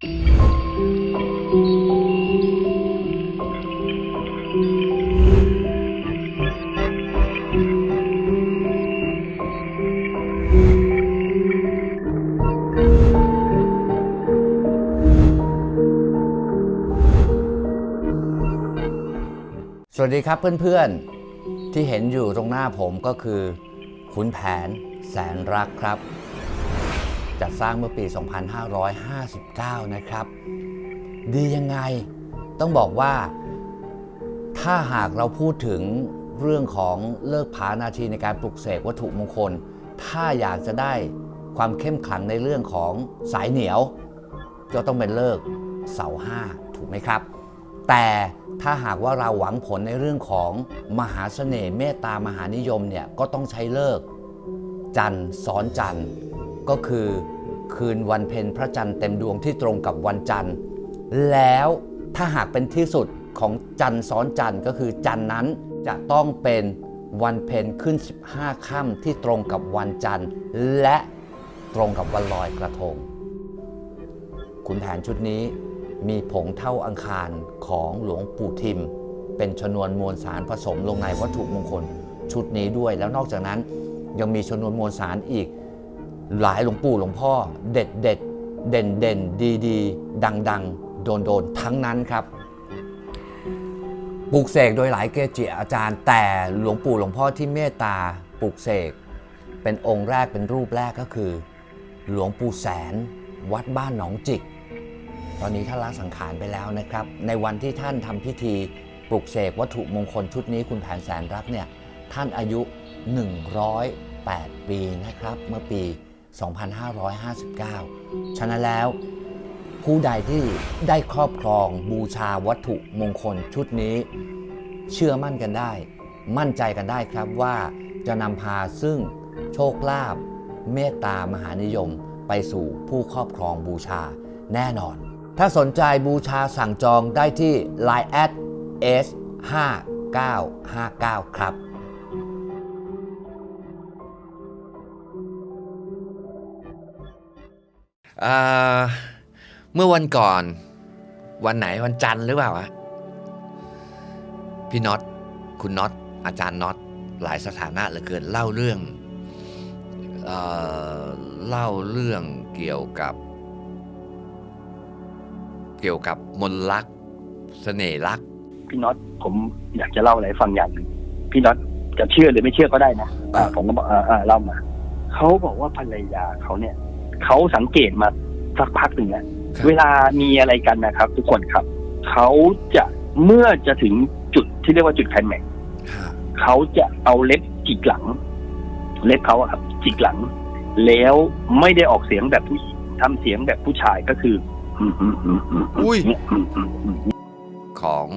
สวัสดีครับเพื่อนๆ ที่เห็นอยู่ตรงหน้าผมก็คือขุนแผนแสนรักครับ จัดสร้างเมื่อปี 2559 นะครับ ดียังไงต้องบอกว่า ถ้าหากเราพูดถึงเรื่องของเลิกผานาทีในการปลุกเสกวัตถุมงคล ถ้าอยากจะได้ความเข้มขลังในเรื่องของสายเหนียว ก็ต้องเป็นเลิกเสาห้าถูกไหมครับ แต่ถ้าหากว่าเราหวังผลในเรื่องของมหาเสน่ห์เมตตามหานิยมเนี่ยก็ต้องใช้เลิกจันทร์ซ้อนจันทร์ ก็คือคืนวันเพ็ญพระจันทร์เต็มดวงที่ตรงกับวันจันทร์ แล้วถ้าหากเป็นที่สุดของจันทร์ซ้อนจันทร์ก็คือจันทร์นั้นจะต้องเป็นวันเพ็ญขึ้น 15ค่ำที่ตรงกับวันจันทร์ และตรงกับวันลอยกระทงขุนแผนชุดนี้มีผงเท่าอังคารของหลวงปู่ทิม เป็นชนวนมวลสารผสมลงในวัตถุมงคลชุดนี้ด้วย แล้วนอกจากนั้นยังมีชนวนมวลสารอีก หลายหลวงปู่หลวงพ่อ เด็ดเด็ดเด่นเด่นดีดีดังดังโดนโดนทั้งนั้นครับปลูกเสกโดยหลายเกจิอาจารย์ แต่หลวงปู่หลวงพ่อที่เมตตาปลูกเสกเป็นองค์แรกเป็นรูปแรกก็คือ หลวงปู่แสน วัดบ้านหนองจิก ตอนนี้ท่านละสังขารไปแล้วนะครับ ในวันที่ท่านทำพิธีปลุกเสกวัตถุมงคลชุดนี้คุณแผนแสนรักเนี่ยท่านอายุ 108 ปีนะครับเมื่อปี 2559 ฉะนั้นแล้ว ผู้ใดที่ได้ครอบครองบูชาวัตถุมงคลชุดนี้ เชื่อมั่นกันได้ มั่นใจกันได้ครับว่าจะนำพาซึ่งโชคลาภเมตตามหานิยมไปสู่ผู้ครอบครองบูชาแน่นอน ถ้าสนใจบูชาสั่งจองได้ที่ Line at s 5 9 5 9 ครับ เอ่อเมื่อวันก่อน วันไหนวันจันทร์หรือเปล่าวะพี่น็อตคุณน็อตอาจารย์น็อตหลายสถานะเหลือเกินเล่าเรื่องเอ่อเล่าเรื่องเกี่ยวกับ เกี่ยวกับมนต์รักเสน่ห์รัก พี่น็อตผมอยากจะเล่าอะไรให้ฟังอย่างหนึ่งพี่น็อตจะเชื่อหรือไม่เชื่อก็ได้นะอ่าอ่าผมก็บอกอ่าอ่าเล่ามาเขาบอกว่าภรรยาเขาเนี่ย เขาสังเกตมาสักพักหนึ่งแล้วเวลามีอะไรกันนะครับ ทุกคนครับ เขาจะเมื่อจะถึงจุดที่เรียกว่าจุดไคลแม็กซ์เขาจะเอาเล็บจิกหลัง เล็บเขาอะครับจิกหลัง แล้วไม่ได้ออกเสียงแบบผู้หญิงทำเสียงแบบผู้ชายก็คืออืมอืมอืมอืมอุ้ยเนี่ยอืมอืมอืมของ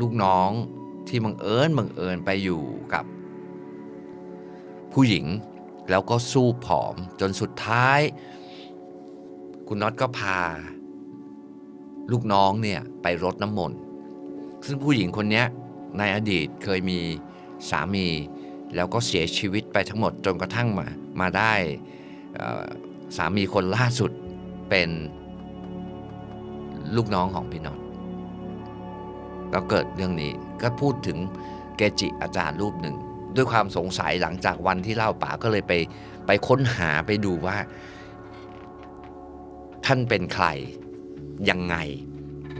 ลูกน้องที่บังเอิญบังเอิญไปอยู่กับ ผู้หญิง แล้วก็สู้ผอมจนสุดท้าย คุณน็อตก็พา ลูกน้องเนี่ยไปรดน้ำมนต์ซึ่งผู้หญิงคนนี้ในอดีตเคยมีสามี แล้วก็เสียชีวิตไปทั้งหมดจนกระทั่งมามาได้สามีคนล่าสุดเป็นลูกน้องของพี่น็อตก็เกิดเรื่องนี้ก็พูดถึงเกจิอาจารย์รูปหนึ่ง ด้วยความสงสัยหลังจากวันที่เล่าป๋าก็เลยไปไปค้นหาไปดูว่า ท่านเป็นใครยังไง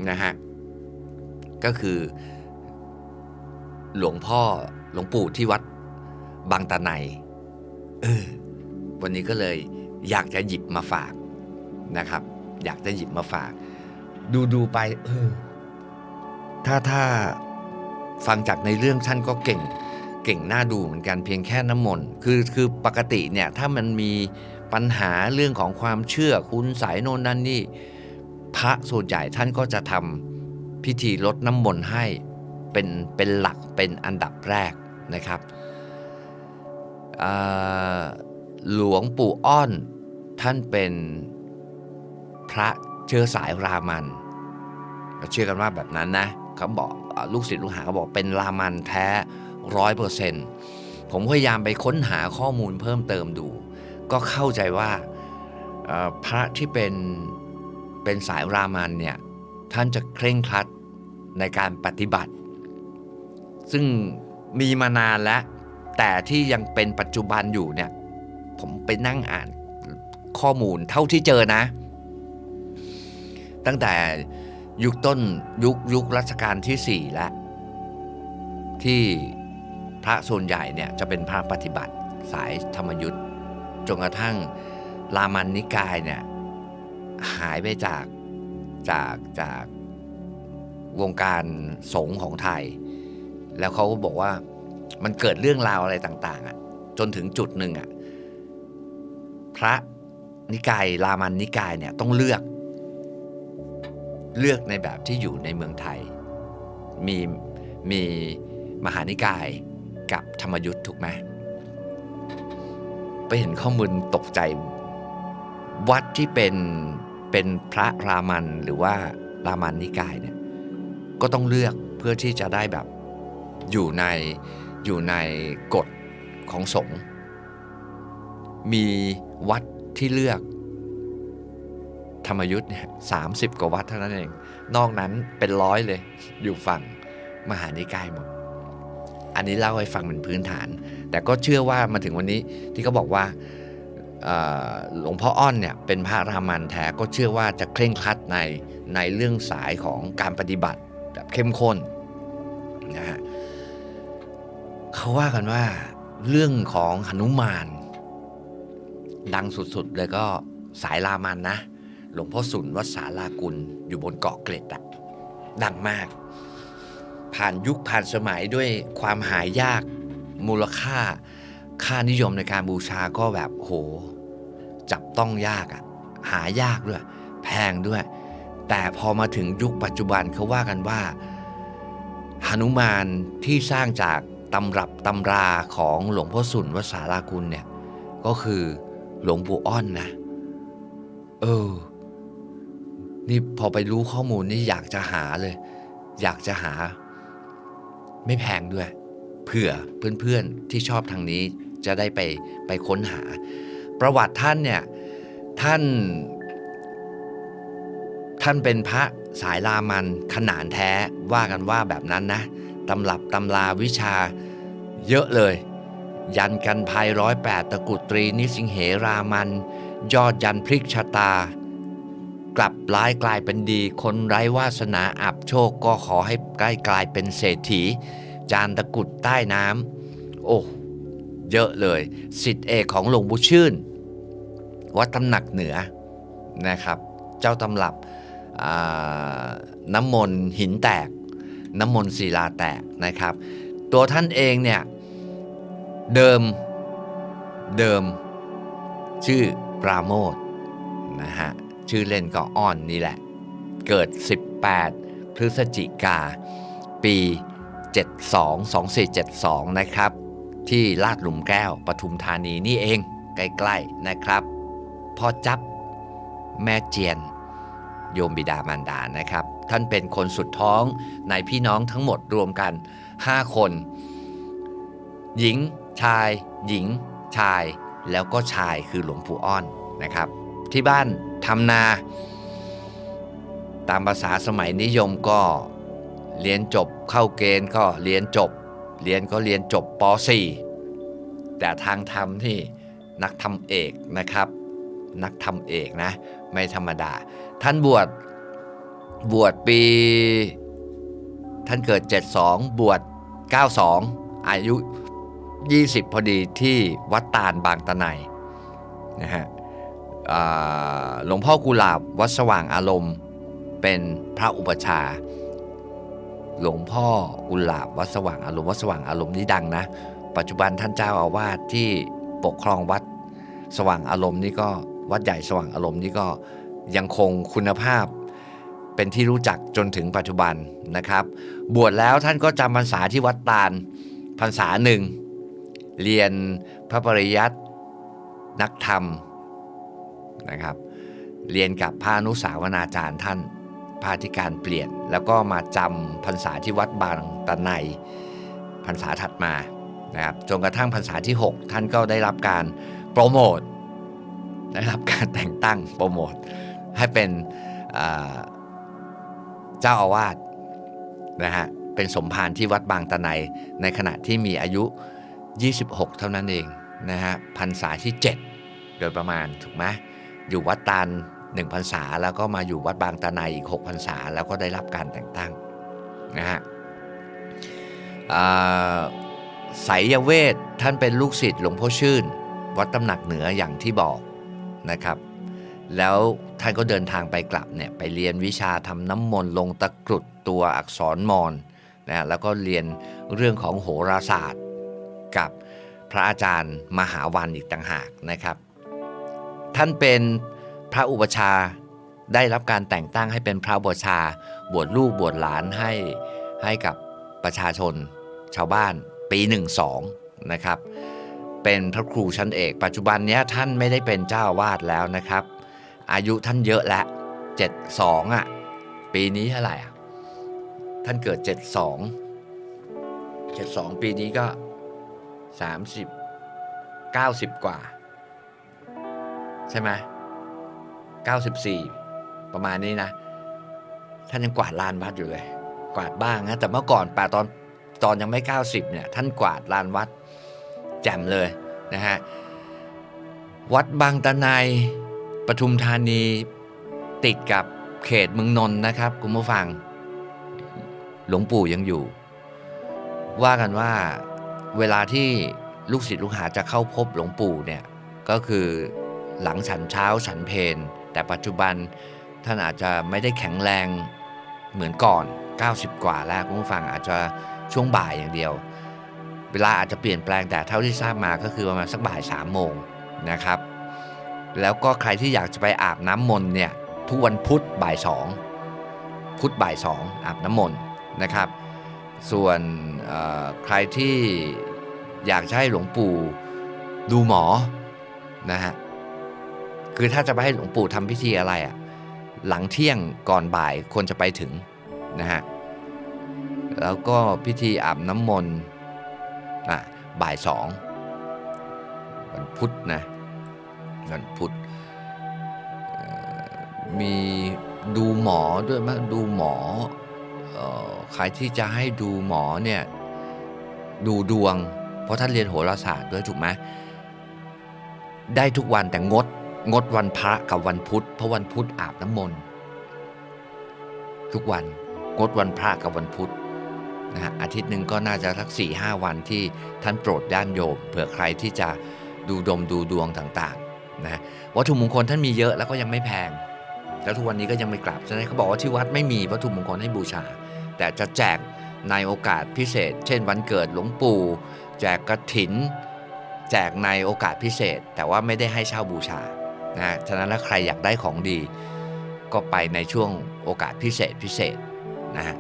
นะฮะก็คือ หลวงพ่อหลวงปู่ที่วัดบางตะไนเออวันนี้ก็เลยอยากจะหยิบมาฝากนะครับ อยากจะหยิบมาฝาก ดูดูไปเออถ้าถ้าฟังจากในเรื่องท่านก็เก่ง เก่งน่าดูเหมือนกันเพียงแค่น้ำมนต์คือคือปกติเนี่ยถ้ามันมี ปัญหาเรื่องของความเชื่อคุณสายโน่นนั่นนี่ พระส่วนใหญ่ท่านก็จะทำพิธีลดน้ำมนต์ให้เป็นเป็นหลักเป็นอันดับแรกนะครับหลวงปู่อ้อนท่านเป็นพระเชื้อสายรามันเชื่อกันว่าแบบนั้นนะเขาบอกลูกศิษย์ลูกหาเขาบอกเป็นรามันแท้ร้อยเปอร์เซ็นต์ผมพยายามไปค้นหาข้อมูลเพิ่มเติมดู ก็เข้าใจว่าพระที่เป็นเป็นสายรามันเนี่ยท่านจะเคร่งครัดในการปฏิบัติ ซึ่งมีมานานแล้ว แต่ที่ยังเป็นปัจจุบันอยู่เนี่ยผมไปนั่งอ่านข้อมูลเท่าที่เจอนะ ตั้งแต่ยุคต้นยุคยุครัชกาลที่ 4 แล้ว ที่พระส่วนใหญ่เนี่ยจะเป็นพระปฏิบัติสายธรรมยุทธ จนกระทั่งรามันนิกายเนี่ยหายไปจากจากจากวงการสงฆ์ของไทย แล้วเขาก็บอกว่ามันเกิดเรื่องราวอะไรต่างๆอะจนถึงจุดหนึ่งอะพระนิกายรามันนิกายเนี่ยต้องเลือก เลือกในแบบที่อยู่ในเมืองไทย มีมีมหานิกายกับธรรมยุทธ์ถูกไหม ไปเห็นข้อมูลตกใจ วัดที่เป็นเป็นพระรามันหรือว่ารามันนิกายเนี่ยก็ต้องเลือกเพื่อที่จะได้แบบอยู่ในอยู่ในกฎของสงฆ์มีวัดที่เลือก ธรรมยุทธ์เนี่ยสามสิบกว่าวัดเท่านั้นเอง นอกนั้นเป็นร้อยเลย อยู่ฝั่งมหานิกายหมด อันนี้เล่าให้ฟังเป็นพื้นฐาน แต่ก็เชื่อว่ามาถึงวันนี้ที่เขาบอกว่าหลวงพ่ออ้อนเนี่ยเป็นพระรามันแท้ก็เชื่อว่าจะเคร่งครัดในในเรื่องสายของการปฏิบัติแบบเข้มข้นนะฮะเขาว่ากันว่าเรื่องของหนุมาน ดังสุดๆเลยก็สายรามันนะ หลวงพ่อสุนวัดสาลากุลอยู่บนเกาะเกร็ดอะดังมาก ผ่านยุคผ่านสมัยด้วยความหายากมูลค่า ค่านิยมในการบูชาก็แบบโห จับต้องยากอะหายากด้วย แพงด้วย แต่พอมาถึงยุคปัจจุบันเขาว่ากันว่าหนุมานที่สร้างจากตำรับตำราของหลวงพ่อสุนวสาลากุลเนี่ย ก็คือหลวงปู่อ้อนนะ เออ นี่พอไปรู้ข้อมูลนี่อยากจะหาเลย อยากจะหา ไม่แพงด้วย เผื่อเพื่อนๆที่ชอบทางนี้จะได้ไปไปค้นหา ประวัติท่านเนี่ยท่าน ท่านเป็นพระสายรามันขนานแท้ว่ากันว่าแบบนั้นนะตำรับตำราวิชาเยอะเลย ยันกันภัยร้อยแปดตะกุตรีนิสิงเหรามัน ยอดยันพลิกชะตา กลับร้ายกลายเป็นดี คนไร้วาสนาอับโชคก็ขอให้ใกล้กลายเป็นเศรษฐี จานตะกุดใต้น้ำโอ้เยอะเลย สิทธิเอกของหลวงปู่ชื่น วัดตำหนักเหนือนะครับ เจ้าตำรับน้ำมนต์หินแตก น้ำมนต์ศิลาแตกนะครับ ตัวท่านเองเนี่ยเดิมเดิมชื่อปราโมทนะฮะ ชื่อเล่นก็อ้อนนี่แหละ เกิด 18 พฤศจิกา ปี 72 2472 นะครับ ที่ลาดหลุมแก้วปทุมธานีนี่เองใกล้ๆนะครับพ่อจับแม่เจียน โยมบิดามารดานะครับ ท่านเป็นคนสุดท้องในพี่น้องทั้งหมดรวมกัน 5 คน หญิง ชาย หญิง ชาย แล้วก็ชายคือหลวงปู่อ้อนนะครับ ที่บ้าน ทำนา ตามภาษาสมัยนิยมก็เรียนจบเข้าเกณฑ์ก็เรียนจบ เรียนก็เรียนจบป .4 แต่ทางธรรมที่นักธรรมเอกนะครับ นักธรรมเอกนะ ไม่ธรรมดา ท่านบวชบวชปี ท่านเกิด 72 บวช 92 อายุ 20 พอดีที่วัดตาลบางตะไนนะฮะ หลวงพ่อกุหลาบวัดสว่างอารมณ์ เป็นพระอุปชา หลวงพ่อกุหลาบวัดสว่างอารมณ์วัดสว่างอารมณ์นี่ดังนะ ปัจจุบันท่านเจ้าอาวาสที่ปกครองวัดสว่างอารมณ์นี่ก็วัดใหญ่สว่างอารมณ์นี่ก็ยังคงคุณภาพเป็นที่รู้จักจนถึงปัจจุบันนะครับ บวชแล้วท่านก็จำพรรษาที่วัดตาลพรรษาหนึ่ง เรียนพระปริยัตินักธรรม นะครับ เรียนกับพระอนุสาวนาจารย์ท่านพระธิการเปลี่ยน แล้วก็มาจำพรรษาที่วัดบางตะไนพรรษาถัดมานะครับจนกระทั่งพรรษาที่ 6 ท่านก็ได้รับการโปรโมทได้รับการแต่งตั้งโปรโมทให้เป็นเจ้าอาวาสนะฮะเป็นสมภารที่วัดบางตะไนในขณะที่มีอายุ 26 เท่านั้นเองนะฮะพรรษาที่ 7 โดยประมาณถูกไหม อยู่วัดตาลหนึ่งพรรษา แล้วก็มาอยู่วัดบางตะไนอีก6พรรษา แล้วก็ได้รับการแต่งตั้งนะฮะอ่าไสยเวทท่านเป็นลูกศิษย์หลวงพ่อชื่น วัดตำหนักเหนืออย่างที่บอกนะครับ แล้วท่านก็เดินทางไปกลับเนี่ยไปเรียนวิชาทำน้ำมนต์ลงตะกรุดตัวอักษรมอญนะแล้วก็เรียนเรื่องของโหราศาสตร์กับพระอาจารย์มหาวันอีกต่างหากนะครับ ท่านเป็นพระอุปชาได้รับการแต่งตั้งให้เป็นพระอุปชา บวชลูกบวชหลานให้ให้กับประชาชน ชาวบ้านปี 12 นะครับ เป็นพระครูชั้นเอก ปัจจุบันเนี้ยท่านไม่ได้เป็นเจ้าวาสแล้วนะครับ อายุท่านเยอะแล้ว72 อะ ปีนี้เท่าไหร่อะ ท่านเกิด 72 72 ปีนี้ก็ 30 90 กว่า ใช่ไหม94 ประมาณนี้นะ ท่านยังกวาดลานวัดอยู่เลย กวาดบ้างนะ แต่เมื่อก่อนป่าตอนตอนยังไม่ 90 เนี่ย ท่านกวาดลานวัดแจ่มเลยนะฮะ วัดบางตะไนปทุมธานีติดกับเขตเมืองนนท์นะครับ คุณผู้ฟัง หลวงปู่ยังอยู่ ว่ากันว่าเวลาที่ลูกศิษย์ลูกหาจะเข้าพบหลวงปู่เนี่ย ก็คือ หลังฉันเช้าฉันเพนแต่ปัจจุบันท่านอาจจะไม่ได้แข็งแรงเหมือนก่อน 90 กว่าแล้วคุณผู้ฟังอาจจะช่วงบ่ายอย่างเดียว เวลาอาจจะเปลี่ยนแปลงแต่เท่าที่ทราบมาก็คือประมาณสักบ่ายสามโมงนะครับ แล้วก็ใครที่อยากจะไปอาบน้ำมนต์เนี่ยทุกวันพุธบ่ายสองพุธบ่ายสองอาบน้ำมนต์นะครับ ส่วนใครที่อยากให้หลวงปู่ดูหมอนะฮะ คือถ้าจะไปให้หลวงปู่ทำพิธีอะไรอะ่ะหลังเที่ยงก่อนบ่ายควรจะไปถึงนะฮะแล้วก็พิธีอาบน้ำมนต์อะบ่ายสองวันพุธนะวันพุธมีดูหมอด้วยมั้ยดูหมอใครที่จะให้ดูหมอเนี่ยดูดวง เพราะท่านเรียนโหราศาสตร์ด้วยถูกไหมได้ทุกวันแต่งด งดวันพระกับวันพุธเพราะวันพุธอาบน้ำมนต์ทุกวันงดวันพระกับวันพุธนะฮะอาทิตย์หนึ่งก็น่าจะสักสี่ห้าวันที่ท่านโปรดด้านโยมเผื่อใครที่จะดูดมดูดวงต่างๆนะวัตถุมงคลท่านมีเยอะแล้วก็ยังไม่แพงแล้วทุกวันนี้ก็ยังไม่กลับฉะนั้นเขาบอกว่าที่วัดไม่มีวัตถุมงคลให้บูชา แต่จะแจกในโอกาสพิเศษ เช่นวันเกิดหลวงปู่ แจกกระถิน แจกในโอกาสพิเศษ แต่ว่าไม่ได้ให้เช่าบูชา นะฉะนั้นแล้วใครอยากได้ของดี ก็ไปในช่วงโอกาสพิเศษพิเศษนะฮะ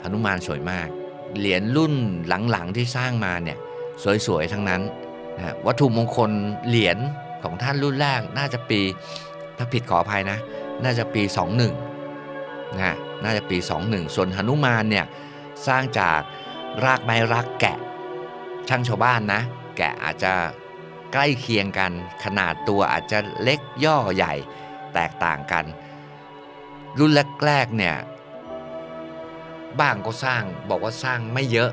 หนุมานสวยมาก เหรียญรุ่นหลังๆที่สร้างมาเนี่ยสวยๆทั้งนั้นนะวัตถุมงคลเหรียญของท่านรุ่นแรกน่าจะปีถ้าผิดขออภัยนะ น่าจะปี 21นะฮะน่าจะปี 21 ส่วนหนุมานเนี่ยสร้างจากรากไม้รักแกะช่างชาวบ้านนะ แกะอาจจะ ใกล้เคียงกัน ขนาดตัวอาจจะเล็กย่อใหญ่แตกต่างกัน รุ่นแรกๆเนี่ยบ้างก็สร้างบอกว่าสร้างไม่เยอะ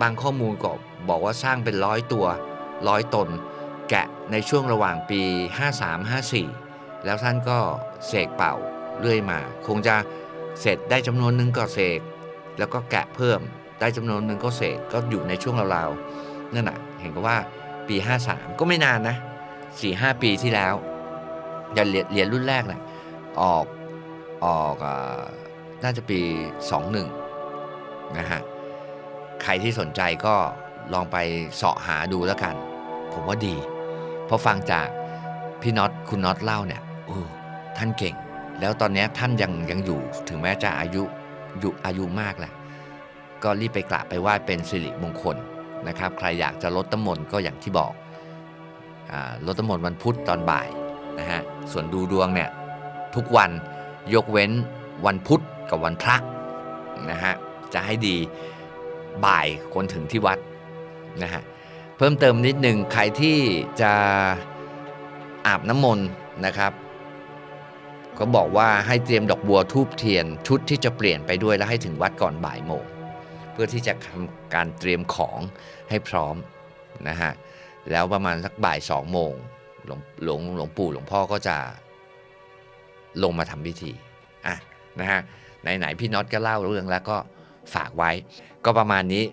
บางข้อมูลก็บอกว่าสร้างเป็นร้อยตัวร้อยตน แกะในช่วงระหว่างปี 53-54 แล้วท่านก็เสกเป่าเรื่อยมา คงจะเสร็จได้จำนวนหนึ่งก็เสกแล้วก็แกะเพิ่มได้จำนวนหนึ่งก็เสกก็อยู่ในช่วงราวๆนั่นน่ะเห็นก็ว่า ปี 53 ก็ไม่นานนะ 4-5 ปีที่แล้วเหรียญเหรียญรุ่นแรกนะออกออกอน่าจะปี 21 นะฮะ ใครที่สนใจก็ลองไปเสาะหาดูแล้วกัน ผมว่าดี เพราะฟังจากพี่น็อตคุณน็อตเล่าเนี่ยโอ้ท่านเก่ง แล้วตอนนี้ท่านยังยังอยู่ถึงแม้จะอายุอยู่อายุมากแหล้วก็รีบไปกราบไปไหว้เป็นสิริมงคล นะครับใครอยากจะลดน้ำมนต์ก็อย่างที่บอกอลดน้ำมนต์วันพุธตอนบ่ายนะฮะส่วนดูดวงเนี่ยทุกวันยกเว้นวันพุธกับวันพระนะฮะจะให้ดีบ่ายคนถึงที่วัดนะฮะเพิ่มเติมนิดหนึ่งใครที่จะอาบน้ำมนต์นะครับ ก็บอกว่าให้เตรียมดอกบัวทูบเทียนชุดที่จะเปลี่ยนไปด้วยและให้ถึงวัดก่อนบ่ายโมง พื่อที่จะทำการเตรียมของให้พร้อมนะฮะแล้วประมาณสักบ่ายสองโมงหลวงหลวงหลวงปู่หลวงพ่อก็จะลงมาทำพิธีอะนะฮะไหนๆพี่น็อตก็เล่าเรื่องแล้วก็ฝากไว้ ก็ประมาณนี้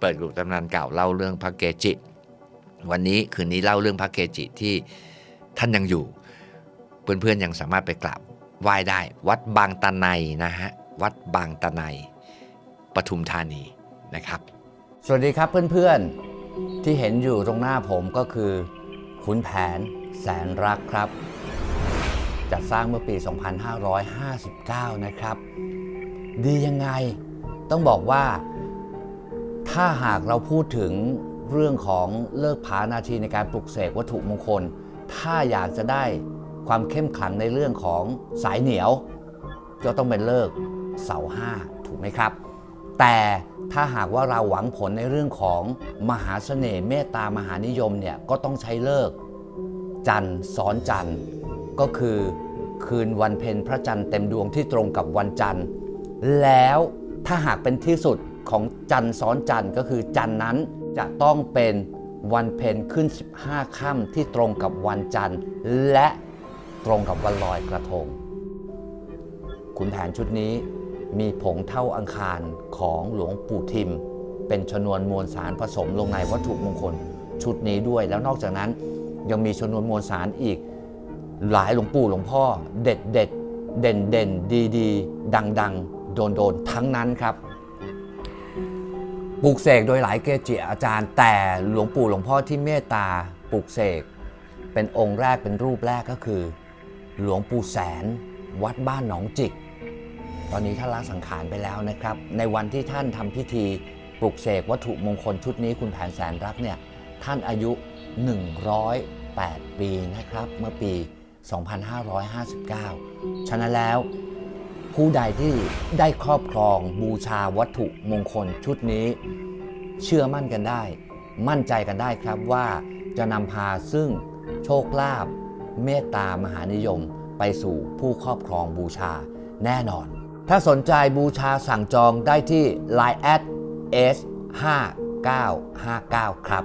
เปิดกลุ่มตำนานเก่าเล่าเรื่องพระเกจิ วันนี้คืนนี้เล่าเรื่องพระเกจิที่ท่านยังอยู่ เพื่อนๆยังสามารถไปกราบไหว้ได้ วัดบางตะไนนะฮะวัดบางตะไน ปทุมธานีนะครับ สวัสดีครับเพื่อนๆที่เห็นอยู่ตรงหน้าผมก็คือขุนแผนแสนรักครับ จัดสร้างเมื่อปี 2559 นะครับ ดียังไงต้องบอกว่า ถ้าหากเราพูดถึงเรื่องของเลิกผานาทีในการปลุกเสกวัตถุมงคล ถ้าอยากจะได้ความเข้มขลังในเรื่องของสายเหนียว ก็ต้องเป็นเลิกเสาห้าถูกไหมครับ แต่ถ้าหากว่าเราหวังผลในเรื่องของมหาเสน่ห์เมตตามหานิยมเนี่ยก็ต้องใช้เลิกจันทร์ซ้อนจันทร์ก็คือคืนวันเพ็ญพระจันทร์เต็มดวงที่ตรงกับวันจันทร์ แล้วถ้าหากเป็นที่สุดของจันทร์ซ้อนจันทร์ก็คือจันทร์นั้นจะต้องเป็นวันเพ็ญขึ้น 15ค่ำที่ตรงกับวันจันทร์ และตรงกับวันลอยกระทงขุนแผนชุดนี้ มีผงเท่าอังคารของหลวงปู่ทิม เป็นชนวนมวลสารผสมลงในวัตถุมงคลชุดนี้ด้วย แล้วนอกจากนั้นยังมีชนวนมวลสารอีก หลายหลวงปู่หลวงพ่อ เด็ดเด็ดเด่นเด่นดีดีดังดังโดนโดนทั้งนั้นครับปลูกเสกโดยหลายเกจิอาจารย์ แต่หลวงปู่หลวงพ่อที่เมตตาปลูกเสกเป็นองค์แรกเป็นรูปแรกก็คือ หลวงปู่แสนวัดบ้านหนองจิก อนนี้ท่านละสังขารไปแล้วนะครับ ในวันที่ท่านทำพิธีปลุกเสกวัตถุมงคลชุดนี้คุณแผนแสนรักเนี่ยท่านอายุ 108 ปีนะครับเมื่อปี 2559 ฉะนั้นแล้วผู้ใดที่ได้ครอบครองบูชาวัตถุมงคลชุดนี้ เชื่อมั่นกันได้ มั่นใจกันได้ครับว่าจะนำพาซึ่งโชคลาภเมตตามหานิยมไปสู่ผู้ครอบครองบูชาแน่นอน ถ้าสนใจบูชาสั่งจองได้ที่ Line at s 5 9 5 9 ครับ